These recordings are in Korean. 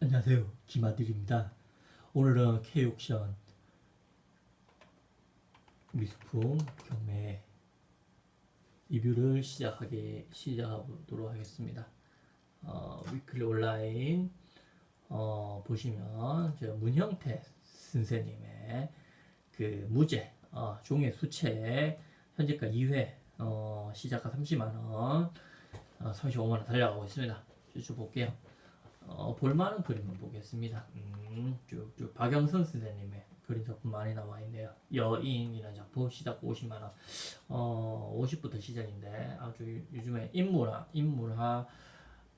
안녕하세요. 김아들입니다. 오늘은 K옥션 미술품 경매 리뷰를 시작하게 시작하도록 하겠습니다. 어, 위클리 온라인 어, 보시면 저 문형태 선생님의 그 무제 어, 종의 수채 현재가 2회 어, 시작가 30만 원, 어, 35만 원 달려가고 있습니다. 쭉 볼게요. 어, 볼만한 그림을 보겠습니다. 음, 쭉쭉 박영선 선생님의 그림 작품 많이 나와 있네요. 여인이라는 작품 시작 50만 원, 어 50부터 시작인데 아주 요- 요즘에 인물화 인물화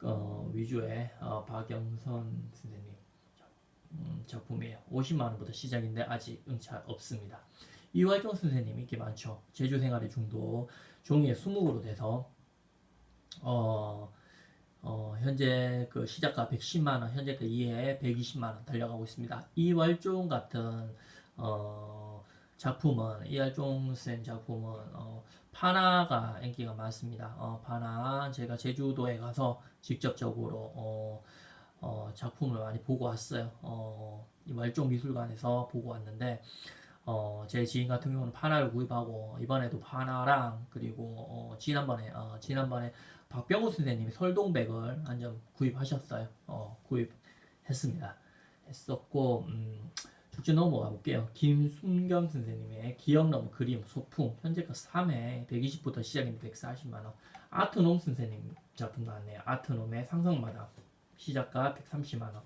어, 위주의 어, 박영선 선생님 음, 작품이에요. 50만 원부터 시작인데 아직 응찰 없습니다. 이활종 선생님 인기 많죠. 제주 생활의 중도 종이에 수목으로 돼서 어. 어, 현재 그 시작가 110만 원, 현재 그 이해 120만 원 달려가고 있습니다. 이월종 같은 어, 작품은 이월종 쌤 작품은 어, 파나가 인기가 많습니다. 어, 파나 제가 제주도에 가서 직접적으로 어, 어, 작품을 많이 보고 왔어요. 어, 이월종 미술관에서 보고 왔는데 어, 제 지인 같은 경우는 파나를 구입하고 이번에도 파나랑 그리고 어, 지난번에 어, 지난번에 박병호 선생님이 설동백을 한점 구입하셨어요. 어, 구입했습니다. 했었고 음, 쭉쭉 넘어가 볼게요. 김순겸 선생님의 기억 넘은 그림 소풍 현재가 3회 120부터 시작인데 140만 원. 아트놈 선생님 작품 나왔네요. 아트놈의 상상마당 시작가 130만 원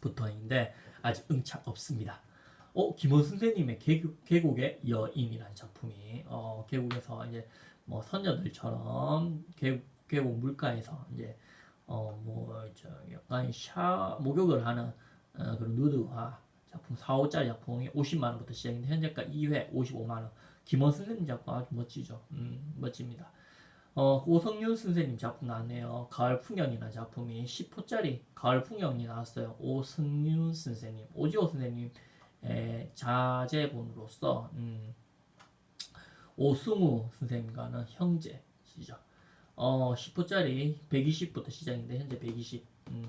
부터인데 아직 응착 없습니다. 어 김원 선생님의 계곡, 계곡의 여인이라는 작품이 어 계곡에서 이제 뭐 선녀들처럼 계곡, 물가에서 이제 어뭐저 약간 샤 목욕을 하는 어, 그런 누드화 작품 4, 5짜리 작품이 50만 원부터 시작인데 현재가 2회 55만 원. 김원 선생님 작품 아주 멋지죠. 음 멋집니다. 어 오성윤 선생님 작품 나왔네요. 가을 풍경이라는 작품이 10호짜리 가을 풍경이 나왔어요. 오성윤 선생님, 오지호 선생님 의 자제분으로서 음, 오승우 선생님과는 형제시죠. 어, 10호짜리 120부터 시작인데 현재 120. 음,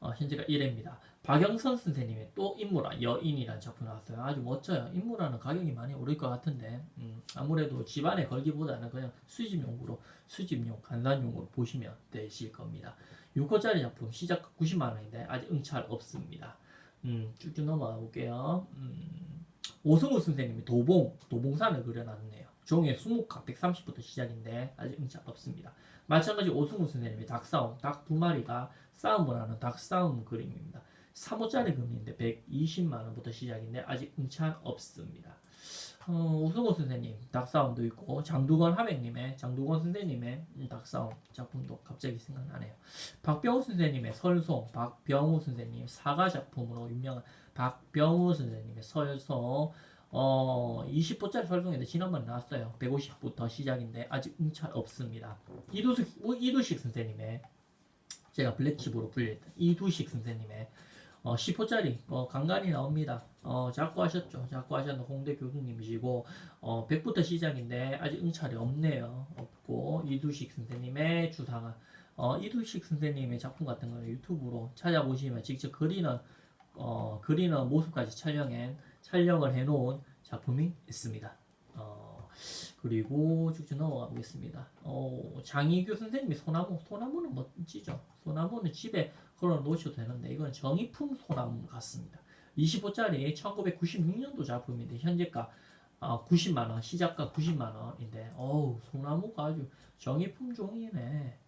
어, 현재가 1회입니다. 박영선 선생님의 또 인물화 여인이라는 작품 나왔어요. 아주 멋져요. 인물화는 가격이 많이 오를 것 같은데 음, 아무래도 집안에 걸기보다는 그냥 수집용으로 수집용 간단용으로 보시면 되실 겁니다. 6호짜리 작품 시작 90만 원인데 아직 응찰 없습니다. 음, 쭉쭉 넘어가 볼게요. 음, 오승우 선생님이 도봉, 도봉산을 그려놨네요. 종의 수목각 130부터 시작인데 아직 응찰 없습니다. 마찬가지 오승우 선생님의 닭싸움, 닭 두 마리가 싸움을 하는 닭싸움 그림입니다. 3호짜리 그림인데 120만원부터 시작인데 아직 응찰 없습니다. 어, 오승우 선생님 닭싸움도 있고 장두건 하백님의 장두건 선생님의 음, 닭싸움 작품도 갑자기 생각나네요. 박병호 선생님의 설송, 박병호 선생님 사가 작품으로 유명한 박병호 선생님의 설송 어 20호짜리 설송인데 지난번에 나왔어요. 150부터 시작인데 아직 응찰 없습니다. 이두식 이두식 선생님의 제가 블랙칩으로 불렸던 이두식 선생님의 어 10호짜리 어 간간히 나옵니다. 어 자꾸 하셨죠. 자꾸 하셨는 홍대 교수님이시고 어 100부터 시작인데 아직 응찰이 없네요. 없고 이두식 선생님의 주상한 어, 이두식 선생님의 작품 같은 거는 유튜브로 찾아보시면 직접 그리는 어, 그리는 모습까지 촬영한 촬영을 해놓은 작품이 있습니다. 어, 그리고 쭉쭉 넘어가 보겠습니다. 어, 장희규 선생님이 소나무, 소나무는 멋지죠. 소나무는 집에 걸어 놓으셔도 되는데 이건 정의품 소나무 같습니다. 25짜리 1996년도 작품인데 현재가 어, 90만 원, 시작가 90만 원인데 어우 소나무가 아주 정의품 종이네.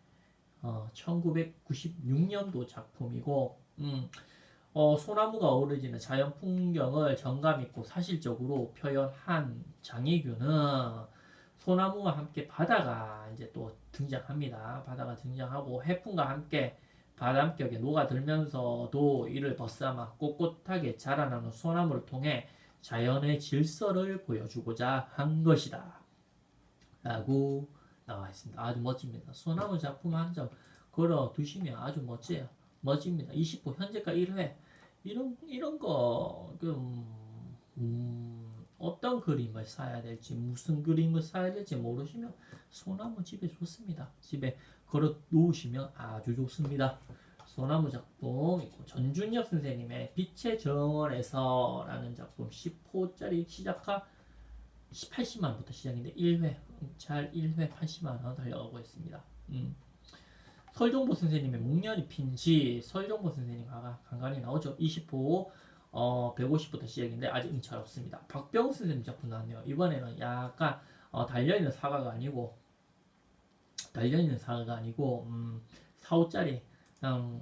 어, 1996년도 작품이고, 음, 어, 소나무가 어우러지는 자연 풍경을 정감 있고 사실적으로 표현한 장혜규는 소나무와 함께 바다가 이제 또 등장합니다. 바다가 등장하고 해풍과 함께 바람격에 녹아들면서도 이를 벗삼아 꼿꼿하게 자라나는 소나무를 통해 자연의 질서를 보여주고자 한 것이다. 라고 나와 있습니다. 아주 멋집니다. 소나무 작품 한 점 걸어 두시면 아주 멋져요. 멋집니다. 20호 현재가 1회 이런 이런 거그 음, 어떤 그림을 사야 될지 무슨 그림을 사야 될지 모르시면 소나무 집에 좋습니다. 집에 걸어 놓으시면 아주 좋습니다. 소나무 작품 있고 전준엽 선생님의 빛의 정원에서라는 작품 10호짜리 시작가 80만 원부터 시작인데 1회 잘 1회 80만 원 달려가고 있습니다. 음. 설종보 선생님의 목련이 핀지 설종보 선생님 가 간간히 나오죠. 20호 어 150부터 시작인데 아직 응찰 없습니다. 박병 선생님 작품 나왔네요. 이번에는 약간 어, 달려있는 사과가 아니고 달려있는 사과가 아니고 음, 4호짜리 그냥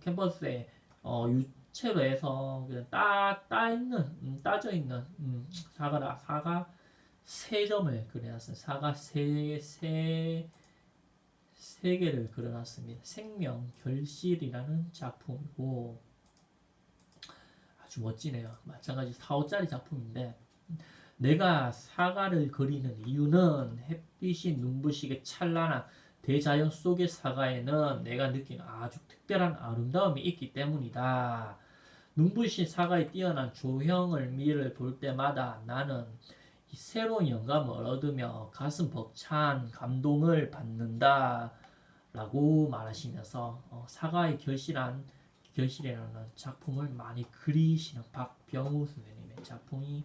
캔버스에 어, 유채로 해서 그냥 따, 따 있는 음, 따져 있는 음, 사과라 사과 세 점을 그려놨어요. 사과 세세 세 개를 그려놨습니다. 생명 결실이라는 작품이고 아주 멋지네요. 마찬가지 4호짜리 작품인데 내가 사과를 그리는 이유는 햇빛이 눈부시게 찬란한 대자연 속의 사과에는 내가 느끼는 아주 특별한 아름다움이 있기 때문이다. 눈부신 사과의 뛰어난 조형을 미를 볼 때마다 나는 이 새로운 영감을 얻으며 가슴 벅찬 감동을 받는다. 라고 말하시면서 어, 사과의 결실한 결실이라는 작품을 많이 그리시는 박병우 선생님의 작품이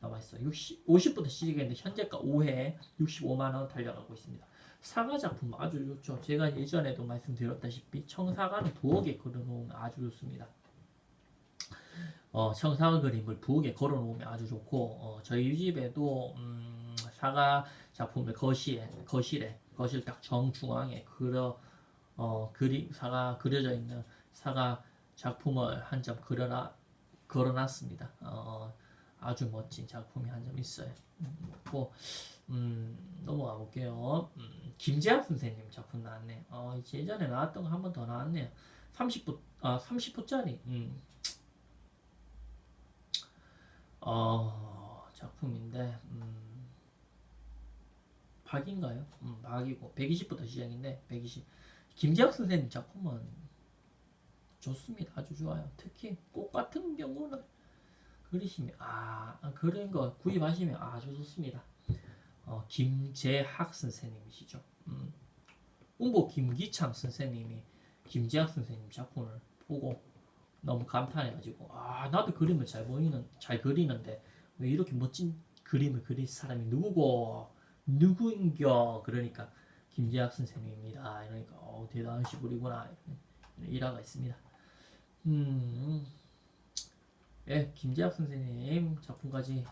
나와 있어요. 60, 50부터 시작했는데 현재가 5회 65만 원 달려가고 있습니다. 사과 작품 아주 좋죠. 제가 예전에도 말씀드렸다시피 청사과는 부엌에 걸어놓으면 아주 좋습니다. 어, 청사과 그림을 부엌에 걸어 놓으면 아주 좋고 어, 저희 집에도 음, 사과 작품을 거실에 거실에 거실 딱 정중앙에 그려 어, 그림 사과 그려져 있는 사과 작품을 한 점 그려놔 걸어놨습니다. 어, 아주 멋진 작품이 한 점 있어요. 음, 고 음, 넘어가 볼게요. 음, 김재학 선생님 작품 나왔네. 어, 예전에 나왔던 거 한 번 더 나왔네요. 30부 아 30부짜리. 음. 어, 작품인데 음, 박인가요? 음, 박이고 120부터 시작인데 120. 김재학 선생님 작품은 좋습니다. 아주 좋아요. 특히 꽃 같은 경우는 그리시면 아 아, 그런 거 구입하시면 아주 좋습니다. 어, 김재학 선생님이시죠. 음. 홍보 김기창 선생님이 김재학 선생님 작품을 보고 너무 감탄해가지고 아 나도 그림을 잘 보이는 잘 그리는데 왜 이렇게 멋진 그림을 그릴 사람이 누구고 누구인겨 그러니까 김재학 선생님입니다. 이러니까 어, 대단하시 분이구나 이런 일화가 있습니다. 음, 예, 김재학 선생님 작품까지